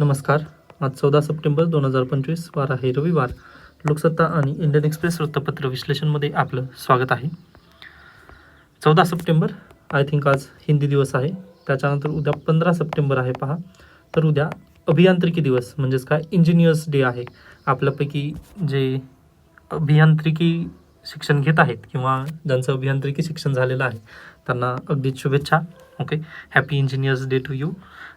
नमस्कार. आज चौदा सप्टेंबर दोन हजार पंचवीस वार आहे रविवार. लोकसत्ता आणि इंडियन एक्सप्रेस वृत्तपत्र विश्लेषणमध्ये आपलं स्वागत आहे. चौदा सप्टेंबर आय थिंक आज हिंदी दिवस आहे. त्याच्यानंतर उद्या पंधरा सप्टेंबर आहे पहा. तर उद्या अभियांत्रिकी दिवस म्हणजेच काय इंजिनियर्स डे आहे. आपल्यापैकी जे अभियांत्रिकी शिक्षण घेत आहेत किंवा ज्यांचं अभियांत्रिकी शिक्षण झालेलं आहे त्यांना अगदीच शुभेच्छा. Okay happy engineers day to you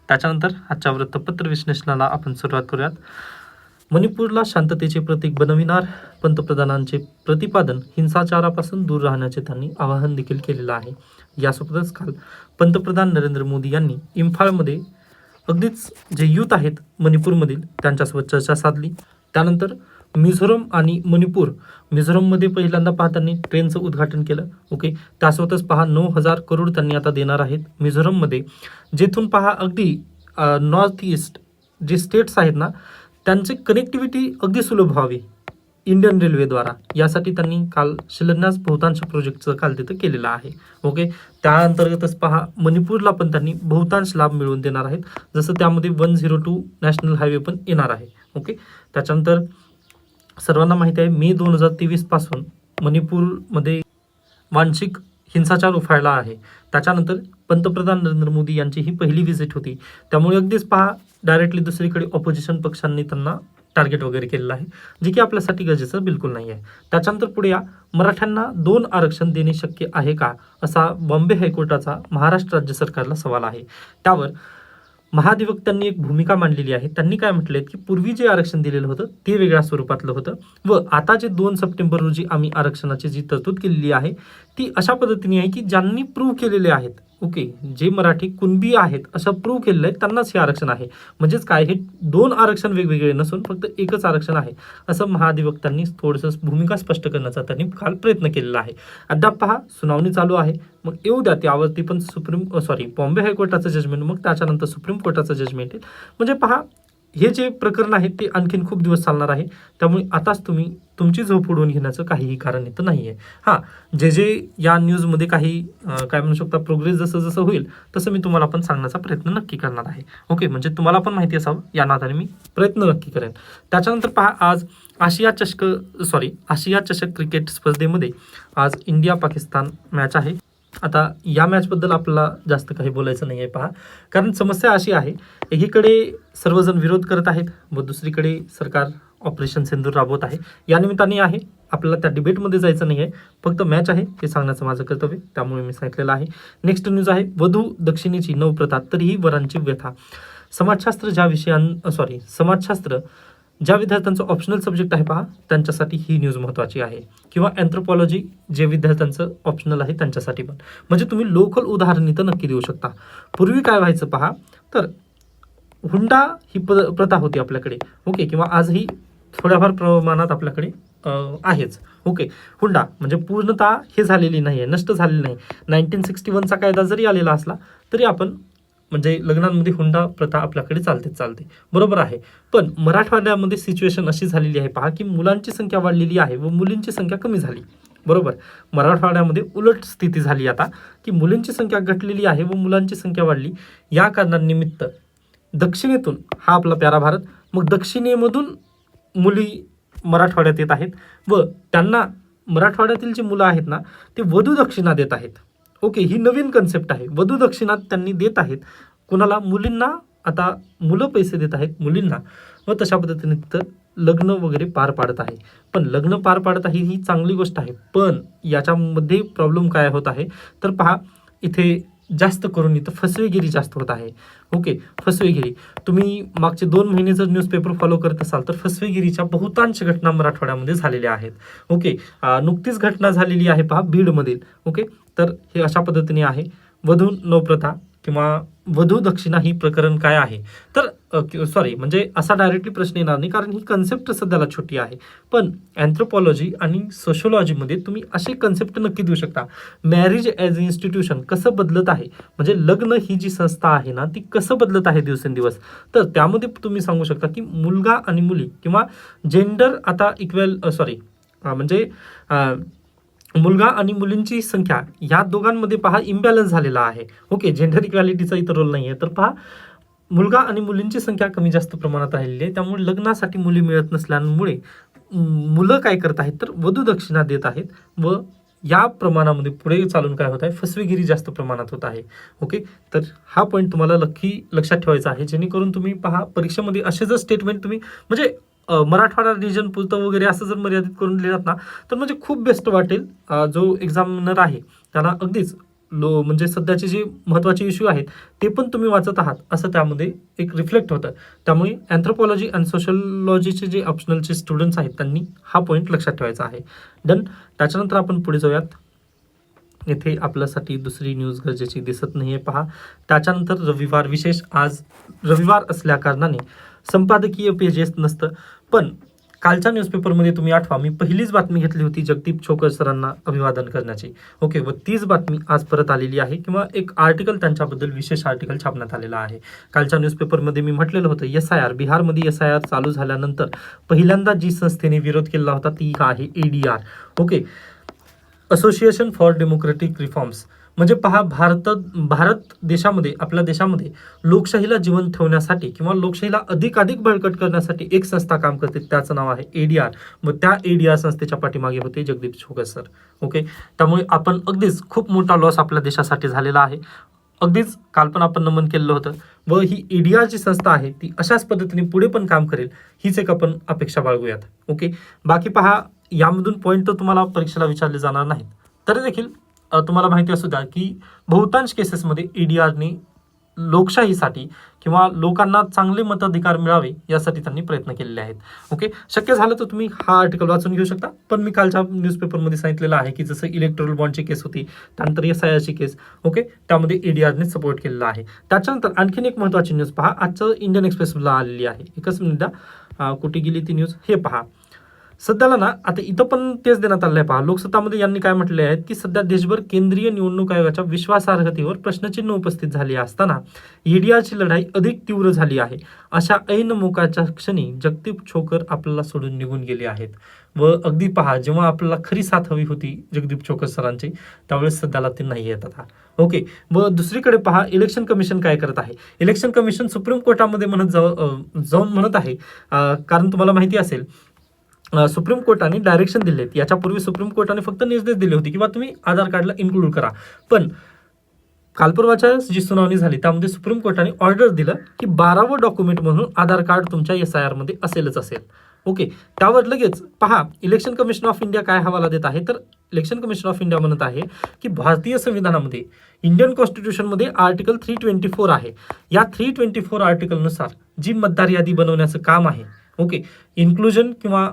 त्याच्यानंतर आजच्या वृत्तपत्र विश्लेषणाला आपण सुरुवात करूयात. मणिपूरला शांततेचे प्रतीक बनविणार पंतप्रधानांचे प्रतिपादन हिंसाचारापासून दूर राहण्याचे त्यांनी आवाहन देखील केलेलं आहे. यासोबतच काल पंतप्रधान नरेंद्र मोदी यांनी इम्फाळमध्ये अगदीच जे युथ आहेत मणिपूरमधील त्यांच्यासोबत चर्चा साधली. त्यानंतर मिझोरम आणि मणिपूर. मिझोरममध्ये पहिल्यांदा पहा त्यांनी ट्रेनचं उद्घाटन केलं. ओके? त्यासोबतच पहा नऊ हजार करोड त्यांनी आता देणार आहेत मिझोरममध्ये. जेथून पहा अगदी नॉर्थ ईस्ट जे स्टेट्स आहेत ना त्यांची कनेक्टिव्हिटी अगदी सुलभ व्हावी. इंडियन रेल्वेद्वारा यासाठी त्यांनी काल शिलान्यास बहुतांश प्रोजेक्टचं काल तिथं केलेलं आहे. ओके? त्याअंतर्गतच पहा मणिपूरला पण त्यांनी बहुतांश लाभ मिळवून देणार आहेत. जसं त्यामध्ये one zero two national highway पण येणार आहे. ओके? त्याच्यानंतर सर्वांना माहिती आहे मे दोन हजार तेवीसपासून मणिपूरमध्ये वांशिक हिंसाचार उफाळला आहे. त्याच्यानंतर पंतप्रधान नरेंद्र मोदी यांची ही पहिली व्हिजिट होती. त्यामुळे अगदीच पहा डायरेक्टली दुसरीकडे ऑपोजिशन पक्षांनी त्यांना टार्गेट वगैरे केलेलं आहे जे की आपल्यासाठी गरजेचं बिलकुल नाही आहे. त्याच्यानंतर पुढे या मराठ्यांना दोन आरक्षण देणे शक्य आहे का? असा बॉम्बे हायकोर्टाचा महाराष्ट्र राज्य सरकारला सवाल आहे. त्यावर महाधिवक्त्यांनी एक भूमिका मांडलेली आहे. त्यांनी काय म्हटलंय की पूर्वी जे आरक्षण दिलेलं होतं ते वेगळ्या स्वरूपातलं होतं व आता जे दोन सप्टेंबर रोजी आम्ही आरक्षणाची जी तरतूद केलेली आहे ती अशा पद्धतीने आहे की ज्यांनी प्रूव्ह केलेले आहेत ओके जे मराठी कुणबी आहेत असं प्रूव्ह केलेलं आहे त्यांनाच हे आरक्षण आहे. म्हणजेच काय हे दोन आरक्षण वेगवेगळे नसून फक्त एकच आरक्षण आहे. असं महाधिवक्त्यांनी थोडंसं भूमिका स्पष्ट करण्याचा त्यांनी काल प्रयत्न केलेला आहे. अद्याप पहा सुनावणी चालू आहे. मग येऊ द्या त्यावरती पण सुप्रीम सॉरी बॉम्बे हायकोर्टाचं जजमेंट मग त्याच्यानंतर सुप्रीम कोर्टाचं जजमेंट येईल. म्हणजे पहा हे जे प्रकरण आहे ते आणखीन खूप दिवस चालणार आहे. त्यामुळे आताच तुम्ही तुमची झोप उडवून घेण्याचं काहीही कारण इथं नाही आहे हां जे जे या न्यूजमध्ये काही काय म्हणू शकता प्रोग्रेस जसं जसं होईल तसं मी तुम्हाला पण सांगण्याचा प्रयत्न नक्की करणार आहे. ओके म्हणजे तुम्हाला पण माहिती असावं या नात्याने मी प्रयत्न नक्की करेन. त्याच्यानंतर पहा आज आशिया चषक सॉरी आशिया चषक क्रिकेट स्पर्धेमध्ये आज इंडिया पाकिस्तान मॅच आहे. आता या मॅचबद्दल आपल्याला जास्त काही बोलायचं नाही आहे पहा. कारण समस्या अशी आहे एकीकडे सर्वजण विरोध करत आहेत व दुसरीकडे सरकार ऑपरेशन सिंदूर राबवत आहे. या निमित्ताने आहे आपल्याला त्या डिबेटमध्ये जायचं नाही आहे फक्त मॅच आहे हे सांगण्याचं माझं कर्तव्य त्यामुळे मी सांगितलेलं आहे. नेक्स्ट न्यूज आहे वधू दक्षिणेची नवप्रथा तरीही वरांची व्यथा. समाजशास्त्र ज्या विषयां सॉरी समाजशास्त्र ज्या विद्यार्थ्यांचं ऑप्शनल सब्जेक्ट आहे पहा त्यांच्यासाठी ही न्यूज महत्त्वाची आहे. किंवा अँथ्रोपॉलॉजी जे विद्यार्थ्यांचं ऑप्शनल आहे त्यांच्यासाठी पण. म्हणजे तुम्ही लोकल उदाहरण इथं नक्की देऊ शकता. पूर्वी काय व्हायचं पहा तर हुंडा ही प प्रथा होती आपल्याकडे. ओके किंवा आजही थोड्याफार प्रमाणात आपल्याकडे आहेच. ओके हुंडा म्हणजे पूर्णतः हे झालेली नाही आहे नष्ट झालेली नाही. नाईन्टीन सिक्स्टी वनचा कायदा जरी आलेला असला तरी आपण म्हणजे लग्नांमध्ये हुंडा प्रथा आपल्याकडे चालते चालते. बरोबर आहे. पण मराठवाड्यामध्ये सिच्युएशन अशी झालेली आहे. पहा की मुलांची संख्या वाढलेली आहे व मुलींची संख्या कमी झाली. बरोबर. मराठवाड्यामध्ये उलट स्थिती झाली आता की मुलींची संख्या घटलेली आहे व मुलांची संख्या वाढली. या कारणानिमित्त दक्षिणेतून हा आपला प्यारा भारत मग दक्षिणेमधून मुली मराठवाड्यात येत आहेत व त्यांना मराठवाड्यातील जी मुलं आहेत ना ते वधू दक्षिणा देत आहेत. ओके ही नवीन कन्सेप्ट आहे. वधू दक्षिणा त्यांनी देत आहेत. कुणाला? मुलींना. आता मुलं पैसे देत आहेत मुलींना. व तशा पद्धतीने तिथं लग्न वगैरे पार पाडत आहे. पण लग्न पार पाडत आहे ही चांगली गोष्ट आहे. पण याच्यामध्ये प्रॉब्लेम काय होत आहे? तर पहा इथे जास्त करून इथं फसवेगिरी जास्त होत आहे. ओके फसवेगिरी. तुम्ही मागचे दोन महिने जर न्यूजपेपर फॉलो करत असाल तर फसवेगिरीच्या बहुतांश घटना मराठवाड्यामध्ये झालेल्या आहेत. ओके नुकतीच घटना झालेली आहे पहा बीडमधील. ओके तर हे अशा पद्धतीने आहे. वधू नवप्रथा किंवा वधू दक्षिणा ही प्रकरण काय आहे? तर सॉरी म्हणजे असा डायरेक्टली प्रश्न येणार नाही कारण ही कन्सेप्ट सध्याला छोटी आहे. पण अँथ्रोपॉलॉजी आणि सोशोलॉजीमध्ये तुम्ही असे कन्सेप्ट नक्की देऊ शकता. मॅरेज ॲज अ इन्स्टिट्यूशन कसं बदलत आहे? म्हणजे लग्न ही जी संस्था आहे ना ती कसं बदलत आहे दिवसेंदिवस? तर त्यामध्ये तुम्ही सांगू शकता की मुलगा आणि मुली किंवा जेंडर आता इक्वेल सॉरी म्हणजे मुलगा आणि मुलींची संख्या या दोघांमध्ये पहा इम्बॅलन्स झालेला आहे. ओके जेंडर इक्वॅलिटीचा इतर रोल नाही आहे तर पहा मुलगा आणि मुलींची संख्या कमी जास्त प्रमाणात राहिलेली आहे. त्यामुळे लग्नासाठी मुली मिळत नसल्यामुळे मुलं काय करत आहेत तर वधू दक्षिणा देत आहेत व या प्रमाणामध्ये पुढे चालून काय होत आहे? फसवेगिरी जास्त प्रमाणात होत आहे. ओके तर हा पॉईंट तुम्हाला नक्की लक्षात ठेवायचा आहे. जेणेकरून तुम्ही पहा परीक्षेमध्ये असे जर स्टेटमेंट तुम्ही म्हणजे मराठवाडा रिजन पुरतं वगैरे असं जर मर्यादित करून लिहिलात ना तर म्हणजे खूप बेस्ट वाटेल. जो एक्झामिनर आहे त्याला अगदीच लो म्हणजे सध्याचे जे महत्त्वाचे इश्यू आहेत ते पण तुम्ही वाचत आहात असं त्यामध्ये एक रिफ्लेक्ट होतं. त्यामुळे अँथ्रोपॉलॉजी अँड सोशलॉजीचे जे ऑप्शनलचे स्टुडंट्स आहेत त्यांनी हा पॉईंट लक्षात ठेवायचा आहे. डन त्याच्यानंतर आपण पुढे जाऊयात. येथे आपल्यासाठी दुसरी न्यूज गरजेची दिसत नाही आहे पहा. त्याच्यानंतर रविवार विशेष आज रविवार असल्या कारणाने संपादकीय पेजेस नसतं. पण कालच्या न्यूजपेपरमध्ये तुम्ही आठवा मी पहिलीच बातमी घेतली होती जगदीप छोकर सरांना अभिवादन करण्याची. ओके व तीच बातमी आज परत आलेली आहे. किंवा एक आर्टिकल त्यांच्याबद्दल विशेष आर्टिकल छापण्यात आलेला आहे. कालच्या न्यूजपेपरमध्ये मी म्हटलेलं होतं एस आय आर बिहारमध्ये एस आय आर चालू झाल्यानंतर पहिल्यांदा जी संस्थेने विरोध केला होता ती आहे A D R okay association for democratic reforms म्हणजे पहा भारतात भारत देशामध्ये आपल्या देशामध्ये लोकशाहीला जिवंत ठेवण्यासाठी किंवा लोकशाहीला अधिकाधिक बळकट करण्यासाठी एक संस्था काम करते. त्याचं नाव आहे एडीआर व त्या एडीआर संस्थेच्या पाठीमागे होते जगदीप छोकर सर. ओके त्यामुळे आपण अगदीच खूप मोठा लॉस आपल्या देशासाठी झालेला आहे. अगदीच काल पण आपण नमन केलेलं होतं. व ही ईडीआर जी संस्था आहे ती अशाच पद्धतीने पुढे पण काम करेल हीच एक आपण अपेक्षा बाळगूयात. ओके बाकी पहा यामधून पॉईंट तर तुम्हाला परीक्षेला विचारले जाणार नाहीत. तरी देखील तुम्हाला माहिती असू द्या की बहुतांश केसेसमध्ये ए डी आरने लोकशाहीसाठी किंवा लोकांना चांगले मताधिकार मिळावे यासाठी त्यांनी प्रयत्न केलेले आहेत. ओके शक्य झालं तर तुम्ही हा आर्टिकल वाचून घेऊ शकता. पण मी कालच्या न्यूजपेपरमध्ये सांगितलेलं आहे की जसं इलेक्ट्रल बॉन्डची केस होती त्यानंतर एस आय आरची केस ओके त्यामध्ये ईडीआरने सपोर्ट केलेला आहे. त्याच्यानंतर आणखीन एक महत्त्वाची न्यूज पहा. आजचं इंडियन एक्सप्रेसला आलेली आहे. एकच मिनिट द्या. कुठे गेली ती न्यूज हे पहा. सध्याला ना आता इथं पण तेच देण्यात आलं आहे पहा. लोकसत्तामध्ये यांनी काय म्हटले आहेत की सध्या देशभर केंद्रीय निवडणूक आयोगाच्या विश्वासार्हतेवर प्रश्नचिन्ह उपस्थित झाले असताना ईडीआरची लढाई अधिक तीव्र झाली आहे. अशा ऐन मोकाच्या क्षणी जगदीप छोकर आपल्याला सोडून निघून गेले आहेत. व अगदी पहा जेव्हा आपल्याला खरी साथ हवी होती जगदीप छोकर सरांची त्यावेळेस सध्याला ते नाही येत आता. ओके व दुसरीकडे पहा इलेक्शन कमिशन काय करत आहे? इलेक्शन कमिशन सुप्रीम कोर्टामध्ये म्हणत जाऊ जाऊन म्हणत आहे. कारण तुम्हाला माहिती असेल सुप्रीम कोर्टाने डायरेक्शन दिले याच्यापूर्वी सुप्रीम कोर्टाने फक्त निर्देश दिले होते किंवा तुम्ही आधार कार्डला इन्क्लूड करा. पण कालपर्वाच्या जी सुनावणी झाली त्यामध्ये सुप्रीम कोर्टाने ऑर्डर दिलं की बारावं डॉक्युमेंट म्हणून आधार कार्ड तुमच्या एस आय आरमध्ये असेलच असेल. ओके त्यावर लगेच पहा इलेक्शन कमिशन ऑफ इंडिया काय हवाला देत आहे? तर इलेक्शन कमिशन ऑफ इंडिया म्हणत आहे की भारतीय संविधानामध्ये इंडियन कॉन्स्टिट्यूशनमध्ये आर्टिकल थ्री ट्वेंटी फोर आहे. या थ्री ट्वेंटी फोर आर्टिकलनुसार जी मतदार यादी बनवण्याचं काम आहे ओके इन्क्लुजन किंवा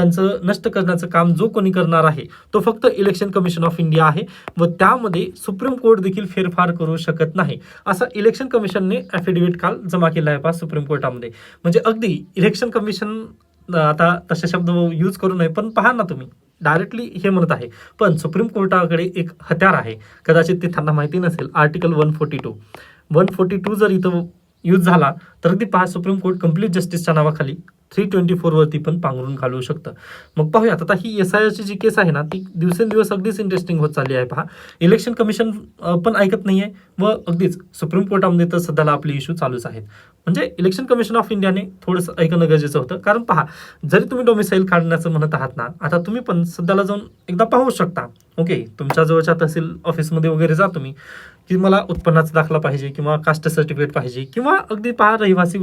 त्यांचं नष्ट करण्याचं काम जो कोणी करणार आहे तो फक्त इलेक्शन कमिशन ऑफ इंडिया आहे व त्यामध्ये सुप्रीम कोर्ट देखील फेरफार करू शकत नाही. असं इलेक्शन कमिशनने ॲफिडेव्हिट काल जमा केला आहे पहा सुप्रीम कोर्टामध्ये म्हणजे अगदी इलेक्शन कमिशन आता तसे शब्द यूज करू नये पण पहा ना तुम्ही. डायरेक्टली हे म्हणत आहे. पण सुप्रीम कोर्टाकडे एक हत्यार आहे. कदाचित ते त्यांना माहिती नसेल. Article one forty two one forty two जर इथं यूज झाला तर अगदी पहा सुप्रीम कोर्ट कंप्लीट जस्टिसच्या नावाखाली थ्री ट्वेंटी फोरवरती पण पांघरून घालवू शकतं. मग पाहूया आता ही एस आय आरची जी केस आहे ना ती दिवसेंदिवस अगदीच इंटरेस्टिंग होत चालली आहे. पहा इलेक्शन कमिशन पण ऐकत नाही आहे व अगदीच सुप्रीम कोर्टामध्ये तर सध्याला आपले इश्यू चालूच आहेत. म्हणजे इलेक्शन कमिशन ऑफ इंडियाने थोडंसं ऐकणं गरजेचं होतं. कारण पहा जरी तुम्ही डोमिसाईल काढण्याचं म्हणत आहात ना आता तुम्ही पण सध्याला जाऊन एकदा पाहू शकता. ओके तुमच्या जवळच्या तहसील ऑफिसमध्ये वगैरे जा तुम्ही. की मला उत्पन्नाचा दाखला पाहिजे किंवा कास्ट सर्टिफिकेट पाहिजे किंवा अगदी पहा रहिवासी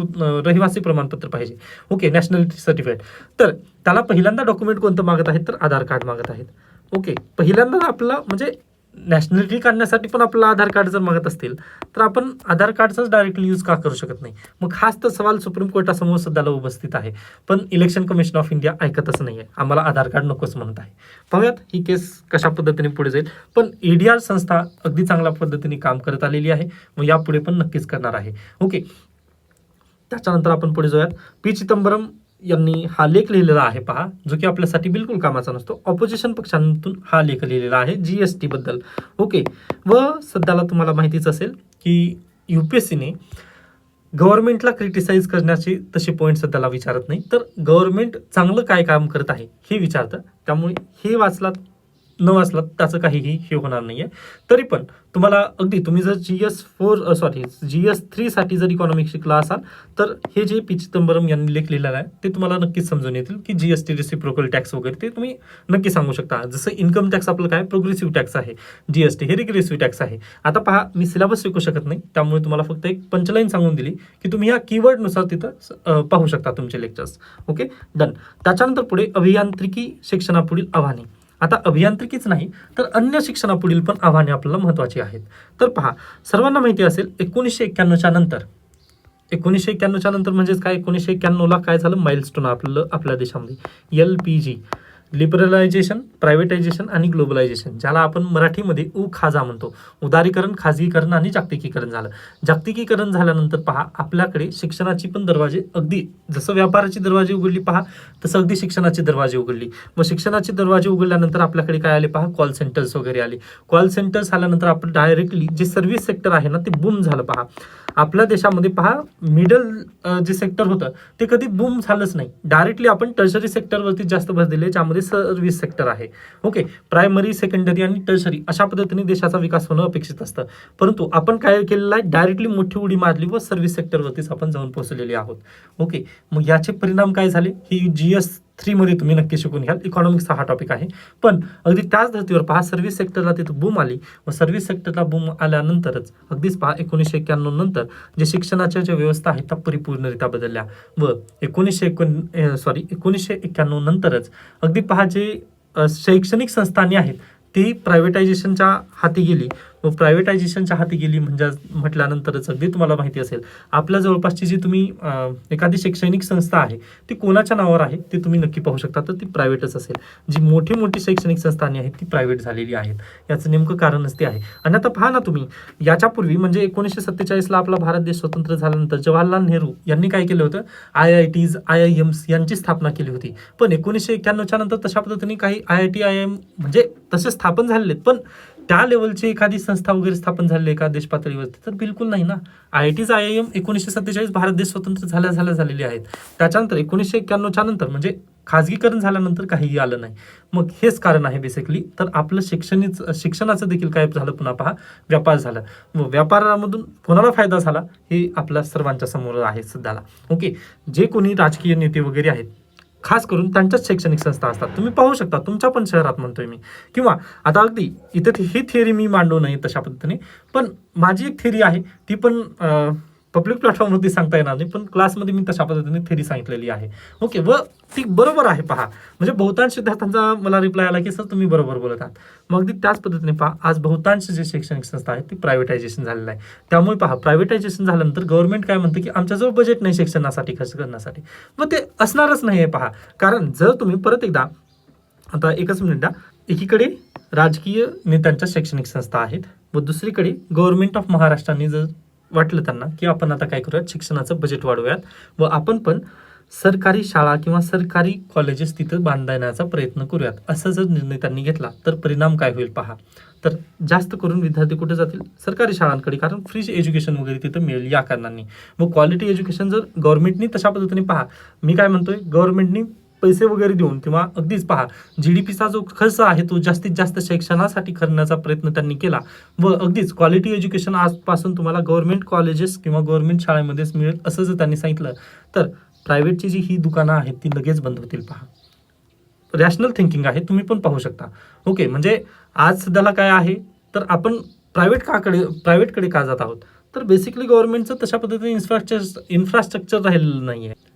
रहिवासी प्रमाणपत्र पाहिजे. ओके नॅशनॅलिटी सर्टिफिकेट तर त्याला पहिल्यांदा डॉक्युमेंट कोणतं मागत आहेत? तर आधार कार्ड मागत आहेत. ओके पहिल्यांदा आपला म्हणजे नॅशनॅलिटी काढण्यासाठी पण आपलं आधार कार्ड जर मागत असतील तर आपण आधार कार्डचाच डायरेक्टली यूज का करू शकत नाही? मग हाच तर सवाल सुप्रीम कोर्टासमोर सध्याला उपस्थित आहे. पण इलेक्शन कमिशन ऑफ इंडिया ऐकतच नाही आहे आम्हाला आधार कार्ड नकोच म्हणत आहे. पाहूयात ही केस कशा पद्धतीने पुढे जाईल. पण ईडीआर संस्था अगदी चांगल्या पद्धतीने काम करत आलेली आहे. मग यापुढे पण नक्कीच करणार आहे. ओके. त्याच्यानंतर आपण पुढे जाऊयात. पी चिदंबरम यांनी हा लेख लिहिलेला आहे पहा जो की आपल्यासाठी बिलकुल कामाचा नसतो. ऑपोजिशन पक्षांतून हा लेख लिहिलेला आहे जी एस टीबद्दल ओके व सध्याला तुम्हाला माहितीच असेल की यू पी एस सीने गव्हर्नमेंटला क्रिटिसाइज करण्याचे तसे पॉईंट सध्याला विचारत नाही. तर गव्हर्नमेंट चांगलं काय काम करत आहे हे विचारतं. त्यामुळे हे वाचलात न वाचलात त्याचं काहीही हे होणार नाही आहे तरी पण तुम्हाला अगदी तुम्ही जर G S four sorry G S थ्रीसाठी जर इकॉनॉमिक शिकला असाल तर हे जे पी चिदंबरम यांनी लेख आहे ते तुम्हाला नक्कीच समजून येतील की G S T reciprocal tax वगैरे ते तुम्ही नक्की सांगू शकता. जसं इन्कम टॅक्स आपलं काय प्रोग्रेसिव्ह टॅक्स आहे. जी एस टी हे रिग्रेसिव्ह टॅक्स आहे. आता पहा मी सिलेबस शिकू शकत नाही त्यामुळे तुम्हाला फक्त एक पंचलाईन सांगून दिली की तुम्ही या कीवर्डनुसार तिथं पाहू शकता तुमचे लेक्चर्स ओके डन त्याच्यानंतर पुढे अभियांत्रिकी शिक्षणापुढील आव्हाने. आता अभियांत्रिकीच नाही तर अन्य शिक्षणापुढील पण आव्हाने आपल्याला महत्वाची आहेत. तर पहा सर्वांना माहिती असेल एकोणीसशे एक्क्याण्णवच्या नंतर. एकोणीसशे एक्क्याण्णवच्या नंतर म्हणजेच काय? एकोणीसशे एक्क्याण्णवला काय झालं? माइलस्टोन आपलं आपल्या देशामध्ये. L P G liberalisation privatisation आणि ग्लोबलायझेशन ज्याला आपण मराठीमध्ये उ खाजा म्हणतो. उदारीकरण खाजगीकरण आणि जागतिकीकरण झालं. जागतिकीकरण झाल्यानंतर पहा आपल्याकडे शिक्षणाची पण दरवाजे अगदी जसं व्यापाराची दरवाजे उघडली पहा तसं अगदी शिक्षणाची दरवाजे उघडली. मग शिक्षणाचे दरवाजे उघडल्यानंतर आपल्याकडे काय आले पहा कॉल सेंटर्स वगैरे आले. कॉल सेंटर्स आल्यानंतर आपण डायरेक्टली जे सर्व्हिस सेक्टर आहे ना ते बूम झालं पहा. आपल्या देशामध्ये पहा मिडल जे सेक्टर होतं ते कधी बूम झालंच नाही. डायरेक्टली आपण टर्शरी सेक्टरवरती जास्त भर दिले ज्यामध्ये सर्व्हिस सेक्टर आहे. ओके प्रायमरी सेकंडरी आणि टर्शरी अशा पद्धतीने देशाचा विकास होणं अपेक्षित असतं. परंतु आपण काय केलेलं आहे? डायरेक्टली मोठी उडी मारली व सर्व्हिस सेक्टरवरतीच आपण जाऊन पोहोचलेले आहोत. ओके मग याचे परिणाम काय झाले? ही जी एस थ्रीमध्ये तुम्ही नक्की शिकून घ्याल. इकॉनॉमिक्सचा हा टॉपिक आहे. पण अगदी त्याच धर्तीवर पहा सर्व्हिस सेक्टरला तिथं बूम आली. व सर्व्हिस सेक्टरला बूम आल्यानंतरच अगदीच पहा एकोणीसशे एक्क्याण्णव नंतर जे शिक्षणाच्या ज्या व्यवस्था आहेत त्या परिपूर्णरित्या बदलल्या. व एकोणीसशे एकोण सॉरी एकोणीसशे एक्क्याण्णव नंतरच अगदी पहा जे शैक्षणिक संस्थाने आहेत ती प्रायव्हेटायझेशनच्या हाती गेली. व प्रायव्हेटायझेशनच्या हाती गेली म्हणजे म्हटल्यानंतरच अगदी तुम्हाला माहिती असेल. आपल्या जवळपासची जी तुम्ही एखादी शैक्षणिक संस्था आहे ती कोणाच्या नावावर आहे ते तुम्ही नक्की पाहू शकता. तर ती प्रायव्हेटच असेल. जी मोठी मोठी शैक्षणिक संस्थाने आहेत ती प्रायव्हेट झालेली आहेत. याचं नेमकं कारणच ते आहे. आणि आता पहा ना तुम्ही याच्यापूर्वी म्हणजे एकोणीसशे सत्तेचाळीसला आपला भारत देश स्वतंत्र झाल्यानंतर जवाहरलाल नेहरू यांनी काय केलं होतं? I I Ts I I Ms यांची स्थापना केली होती. पण एकोणीसशे एक्क्याण्णवच्या नंतर तशा पद्धतीने काही I I T I M म्हणजे तसे स्थापन झालेले आहेत. पण त्या लेवलची एखादी संस्था वगैरे स्थापन झाली एका देश पातळीवरती तर बिलकुल नाही ना. I Ts I I M एकोणीसशे सत्तेचाळीस भारत देश स्वतंत्र झाल्या झाल्या झालेले आहेत. त्याच्यानंतर एकोणीसशे एक्क्याण्णवच्या नंतर म्हणजे खाजगीकरण झाल्यानंतर काहीही आलं नाही. मग हेच कारण आहे बेसिकली तर आपलं शिक्षणीच शिक्षणाचं देखील काय झालं पुन्हा पहा. व्यापार झाला. व व्यापारामधून कोणाला फायदा झाला? हे आपल्या सर्वांच्या समोर आहे सध्याला. ओके जे कोणी राजकीय नेते वगैरे आहेत खास करून त्यांच्याच शैक्षणिक संस्था असतात. तुम्ही पाहू शकता तुमच्या पण शहरात म्हणतोय मी. किंवा आता अगदी इथे ती- ही थिअरी मी मांडू नये तशा पद्धतीने पण माझी एक थिअरी आहे ती पण पब्लिक प्लॅटफॉर्मवरती सांगता येणार नाही पण क्लासमध्ये मी तशा पद्धतीने थेरी सांगितलेली आहे. ओके व ती बरोबर आहे पहा. म्हणजे बहुतांश विद्यार्थ्यांचा मला रिप्लाय आला की सर तुम्ही बरोबर बोलत आहात. मग अगदी त्याच पद्धतीने पहा आज बहुतांश जे शैक्षणिक संस्था आहेत ती प्रायव्हेटायझेशन झालेलं आहे. त्यामुळे पहा प्रायव्हेटायझेशन झाल्यानंतर गव्हर्नमेंट काय म्हणतं की आमच्याजवळ बजेट नाही शिक्षणासाठी खर्च करण्यासाठी. व ते असणारच नाही आहे पहा. कारण जर तुम्ही परत एकदा आता एकच मिनिट द्या एकीकडे राजकीय नेत्यांच्या शैक्षणिक संस्था आहेत व दुसरीकडे गव्हर्नमेंट ऑफ महाराष्ट्राने जर वाटलं त्यांना की आपण आता काय करूयात शिक्षणाचं बजेट वाढवूयात. व आपण पण सरकारी शाळा किंवा सरकारी कॉलेजेस तिथं बांधण्याचा प्रयत्न करूयात. असा जर निर्णय त्यांनी घेतला तर परिणाम काय होईल पहा. तर जास्त करून विद्यार्थी कुठे जातील? सरकारी शाळांकडे कारण फ्री एज्युकेशन वगैरे तिथं मिळेल या कारणांनी. मग क्वालिटी एज्युकेशन जर गव्हर्नमेंटनी तशा पद्धतीने पहा. मी काय म्हणतोय? गव्हर्नमेंटनी पैसे वगैरे देऊन किंवा अगदीच पहा जी डी पीचा जो खर्च आहे तो जास्तीत जास्त शिक्षणासाठी करण्याचा प्रयत्न त्यांनी केला व अगदीच क्वालिटी एज्युकेशन आजपासून तुम्हाला गव्हर्नमेंट कॉलेजेस किंवा गव्हर्नमेंट शाळेमध्येच मिळेल असं जर त्यांनी सांगितलं तर प्रायव्हेटची जी ही दुकानं आहेत ती लगेच बंद होतील पहा. रॅशनल थिंकिंग आहे तुम्ही पण पाहू शकता. ओके म्हणजे आज सध्याला काय आहे तर आपण प्रायव्हेट काकडे प्रायव्हेटकडे का जात आहोत? तर बेसिकली गव्हर्नमेंटचं तशा पद्धतीने इन्फ्रास्ट्रक्चर इन्फ्रास्ट्रक्चर राहिलेलं नाही आहे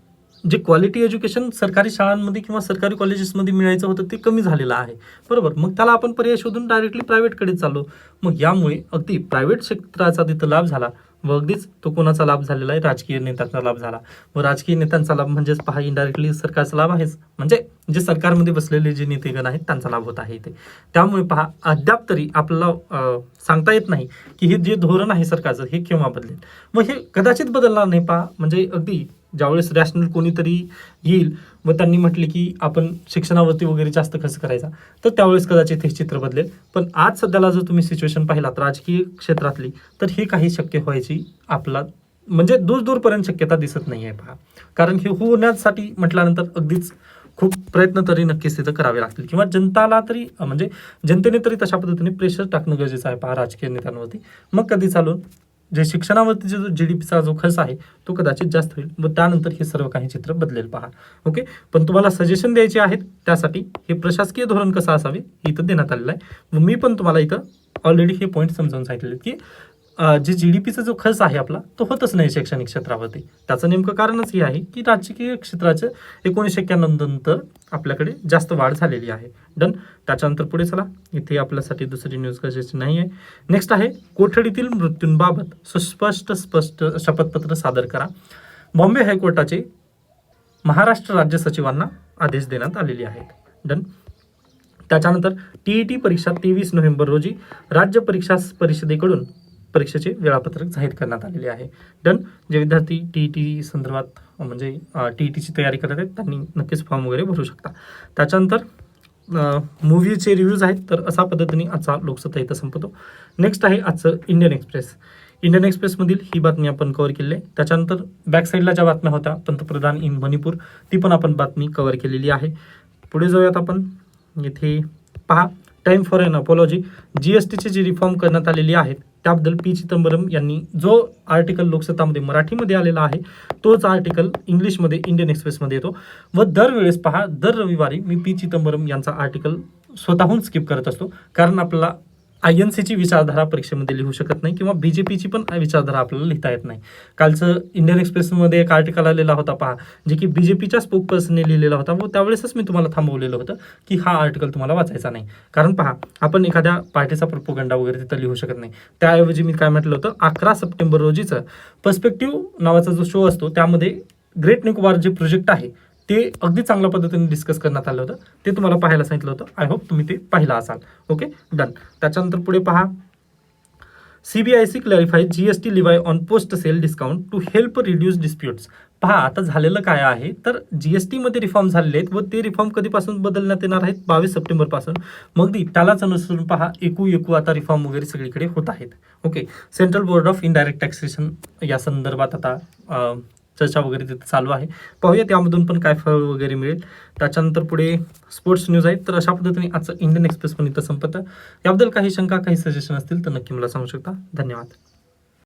जे क्वालिटी एज्युकेशन सरकारी शाळांमध्ये किंवा सरकारी कॉलेजेसमध्ये मिळायचं होतं ते कमी झालेलं आहे. बरोबर? मग त्याला आपण पर्याय शोधून डायरेक्टली प्रायव्हेटकडे चाललो. मग यामुळे अगदी प्रायव्हेट क्षेत्राचा तिथं लाभ झाला. व अगदीच तो कोणाचा लाभ झालेला आहे? राजकीय नेत्यांचा लाभ झाला. व राजकीय नेत्यांचा लाभ म्हणजेच पहा इनडायरेक्टली सरकारचा लाभ आहेच. म्हणजे जे सरकारमध्ये बसलेले जे नेतेगण आहेत त्यांचा लाभ होत आहे इथे. त्यामुळे पहा अद्याप तरी आपल्याला सांगता येत नाही की हे जे धोरण आहे सरकारचं हे केव्हा बदलेल? मग हे कदाचित बदलणार नाही पहा. म्हणजे अगदी ज्यावेळेस रॅशनल कोणीतरी येईल व त्यांनी म्हटले की आपण शिक्षणावरती वगैरे जास्त खर्च करायचा. तर त्यावेळेस कदाचित हे चित्र बदलेल. पण आज सध्याला जर तुम्ही सिच्युएशन पाहिलात राजकीय क्षेत्रातली तर हे काही शक्य व्हायची आपला म्हणजे दूर दूरपर्यंत शक्यता दिसत नाही आहे पहा. कारण हे होण्यासाठी म्हटल्यानंतर अगदीच खूप प्रयत्न तरी नक्कीच तिथं करावे लागतील. किंवा जनताला तरी म्हणजे जनतेने तरी तशा पद्धतीने प्रेशर टाकणं गरजेचं आहे पहा राजकीय नेत्यांवरती. मग कधी चालून जे शिक्षणावरती जो जी डी पीचा जो खर्च आहे तो कदाचित जास्त होईल. व त्यानंतर हे सर्व काही चित्र बदलेल पहा. ओके पण तुम्हाला सजेशन द्यायचे आहेत त्यासाठी हे प्रशासकीय धोरण कसं असावे हे इथं देण्यात आलेलं आहे. व मी पण तुम्हाला इथं ऑलरेडी हे पॉईंट समजावून सांगितले की जे जी डी पीचा जो खर्च आहे आपला तो होतच नाही शैक्षणिक क्षेत्रावरती. त्याचं नेमकं कारणच हे आहे की राजकीय क्षेत्राचं एकोणीसशे एक्क्याण्णव नंतर आपल्याकडे जास्त वाढ झालेली आहे. डन त्याच्यानंतर पुढे चला. इथे आपल्यासाठी दुसरी न्यूज गरजेची नाही आहे. नेक्स्ट आहे कोठडीतील मृत्यूंबाबत सुस्पष्ट स्पष्ट शपथपत्र सादर करा. बॉम्बे हायकोर्टाचे महाराष्ट्र राज्य सचिवांना आदेश देण्यात आलेले आहेत. डन त्याच्यानंतर टी ई टी परीक्षा तेवीस नोव्हेंबर रोजी राज्य परीक्षा परिषदेकडून परीक्षेचे वेळापत्रक जाहीर करण्यात आलेले आहे. डन जे विद्यार्थी टी टी संदर्भात म्हणजे टी ई टीईटीची तयारी करत आहेत त्यांनी नक्कीच फॉर्म वगैरे भरू शकता. त्याच्यानंतर मूवीचे रिव्ह्यूज आहेत तर अशा पद्धतीने आजचा लोकसत्ता इथं संपतो. नेक्स्ट आहे आजचं इंडियन एक्सप्रेस इंडियन एक्सप्रेसमधील ही बातमी आपण कव्हर केली आहे. त्याच्यानंतर बॅक साईडला ज्या बातम्या होत्या पंतप्रधान इन मणिपूर ती पण आपण बातमी कव्हर केलेली आहे. पुढे जाऊयात आपण. इथे पहा. Time for an apology G S टीची जी रिफॉर्म करण्यात आलेली आहेत त्याबद्दल पी चिदंबरम यांनी जो आर्टिकल लोकसत्तामध्ये मराठीमध्ये आलेला आहे तोच आर्टिकल इंग्लिशमध्ये इंडियन एक्सप्रेसमध्ये येतो. व दरवेळेस पहा दर रविवारी मी पी चिदंबरम यांचा आर्टिकल स्वतःहून स्किप करत असतो. कारण आपल्याला आय एन सीची विचारधारा परीक्षेमध्ये लिहू शकत नाही किंवा बी जे पीची पण विचारधारा आपल्याला लिहिता येत नाही. कालचं इंडियन एक्सप्रेसमध्ये एक आर्टिकल आलेला होता पहा जे की बी जे पीच्या स्पोक पर्सनने लिहिलेला होता. व त्यावेळेसच मी तुम्हाला थांबवलेलं होतं की हा आर्टिकल तुम्हाला वाचायचा नाही. कारण पहा आपण एखाद्या पार्टीचा प्रोपोगंडा वगैरे तिथं लिहू शकत नाही. त्याऐवजी मी काय म्हटलं होतं अकरा सप्टेंबर रोजीचं पर्स्पेक्टिव्ह नावाचा जो शो असतो त्यामध्ये ग्रेट निकोबार जे प्रोजेक्ट आहे. ते अगदी चांगल्या पद्धतीने डिस्कस करण्यात आलं होतं. ते तुम्हाला पाहायला सांगितलं होतं. आय होप तुम्ही ते पाहिला असाल. ओके डन त्याच्यानंतर पुढे पहा. CBIC clarify GST levy on post sale discount to help reduce disputes पहा आता झालेलं काय आहे? तर जी एस टीमध्ये रिफॉर्म झालेले आहेत व ते रिफॉर्म कधीपासून बदलण्यात येणार आहेत? बावीस सप्टेंबरपासून. मग ती त्यालाच अनुसरून पहा. एकू एकू आता रिफॉर्म वगैरे सगळीकडे होत आहेत. Okay central board of indirect taxation या संदर्भात आता चर्चा वगैरे तिथे चालू आहे. पाहूया त्यामधून पण काय फळ वगैरे मिळेल. त्याच्यानंतर पुढे स्पोर्ट्स न्यूज आहेत. तर अशा पद्धतीने आजचं इंडियन एक्सप्रेस पण इथं संपतं. याबद्दल काही शंका काही सजेशन असतील तर नक्की मला सांगू शकता. धन्यवाद.